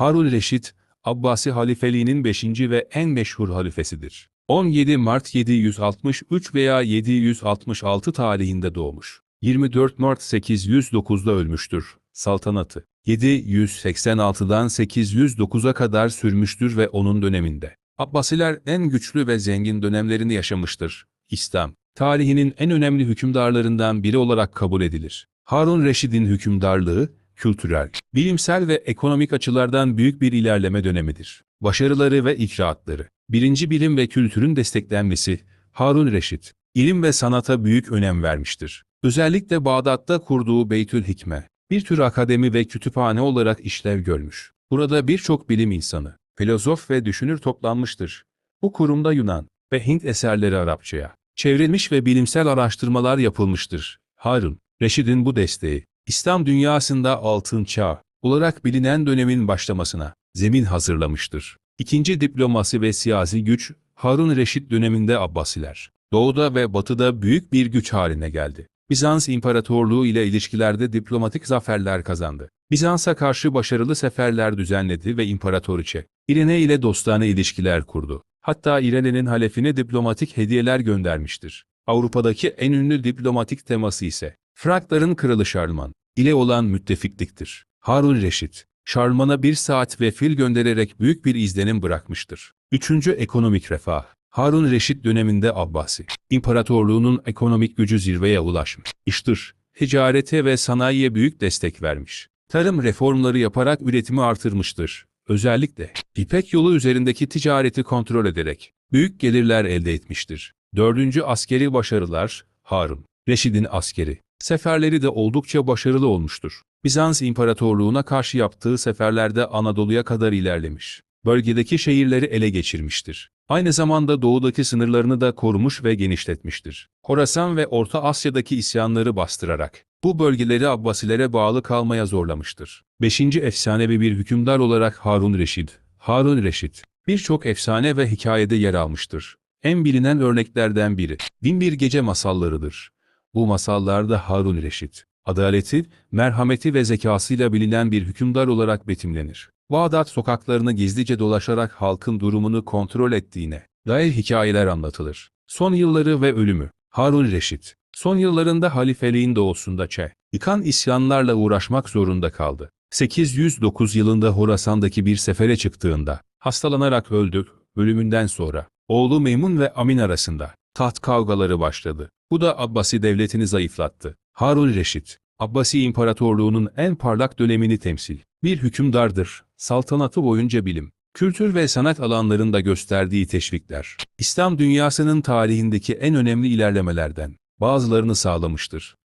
Harun Reşit, Abbasi halifeliğinin 5. ve en meşhur halifesidir. 17 Mart 763 veya 766 tarihinde doğmuş. 24 Mart 809'da ölmüştür. Saltanatı 786'dan 809'a kadar sürmüştür ve onun döneminde. Abbasiler en güçlü ve zengin dönemlerini yaşamıştır. İslam, tarihinin en önemli hükümdarlarından biri olarak kabul edilir. Harun Reşid'in hükümdarlığı, kültürel, bilimsel ve ekonomik açılardan büyük bir ilerleme dönemidir. Başarıları ve icraatları, birinci bilim ve kültürün desteklenmesi, Harun Reşid, ilim ve sanata büyük önem vermiştir. Özellikle Bağdat'ta kurduğu Beytül Hikme, bir tür akademi ve kütüphane olarak işlev görmüş. Burada birçok bilim insanı, filozof ve düşünür toplanmıştır. Bu kurumda Yunan ve Hint eserleri Arapçaya çevrilmiş ve bilimsel araştırmalar yapılmıştır. Harun, Reşid'in bu desteği, İslam dünyasında altın çağ olarak bilinen dönemin başlamasına zemin hazırlamıştır. İkinci diplomasi ve siyasi güç, Harun Reşid döneminde Abbasiler, doğuda ve batıda büyük bir güç haline geldi. Bizans İmparatorluğu ile ilişkilerde diplomatik zaferler kazandı. Bizans'a karşı başarılı seferler düzenledi ve İmparatoriçe, İrene ile dostane ilişkiler kurdu. Hatta İrene'nin halefine diplomatik hediyeler göndermiştir. Avrupa'daki en ünlü diplomatik teması ise Frakların kralı Şarlman ile olan müttefikliktir. Harun Reşit, Şarlman'a bir saat ve fil göndererek büyük bir izlenim bırakmıştır. Üçüncü ekonomik refah. Harun Reşit döneminde Abbasi, İmparatorluğunun ekonomik gücü zirveye ulaşmış. İştir, ticarete ve sanayiye büyük destek vermiş. Tarım reformları yaparak üretimi artırmıştır. Özellikle İpek yolu üzerindeki ticareti kontrol ederek büyük gelirler elde etmiştir. Dördüncü askeri başarılar, Harun, Reşid'in askeri. Seferleri de oldukça başarılı olmuştur. Bizans İmparatorluğu'na karşı yaptığı seferlerde Anadolu'ya kadar ilerlemiş. Bölgedeki şehirleri ele geçirmiştir. Aynı zamanda doğudaki sınırlarını da korumuş ve genişletmiştir. Horasan ve Orta Asya'daki isyanları bastırarak bu bölgeleri Abbasilere bağlı kalmaya zorlamıştır. Beşinci efsanevi bir hükümdar olarak Harun Reşid. Harun Reşid, birçok efsane ve hikayede yer almıştır. En bilinen örneklerden biri, Binbir Gece masallarıdır. Bu masallarda Harun Reşit, adaleti, merhameti ve zekasıyla bilinen bir hükümdar olarak betimlenir. Bağdat sokaklarını gizlice dolaşarak halkın durumunu kontrol ettiğine dair hikayeler anlatılır. Son yılları ve ölümü Harun Reşit, son yıllarında halifeliğin doğusunda Çe, yıkan isyanlarla uğraşmak zorunda kaldı. 809 yılında Horasan'daki bir sefere çıktığında hastalanarak öldü. Ölümünden sonra oğlu Meymun ve Amin arasında taht kavgaları başladı. Bu da Abbasi devletini zayıflattı. Harun Reşit, Abbasi İmparatorluğu'nun en parlak dönemini temsil. Bir hükümdardır, saltanatı boyunca bilim, kültür ve sanat alanlarında gösterdiği teşvikler, İslam dünyasının tarihindeki en önemli ilerlemelerden bazılarını sağlamıştır.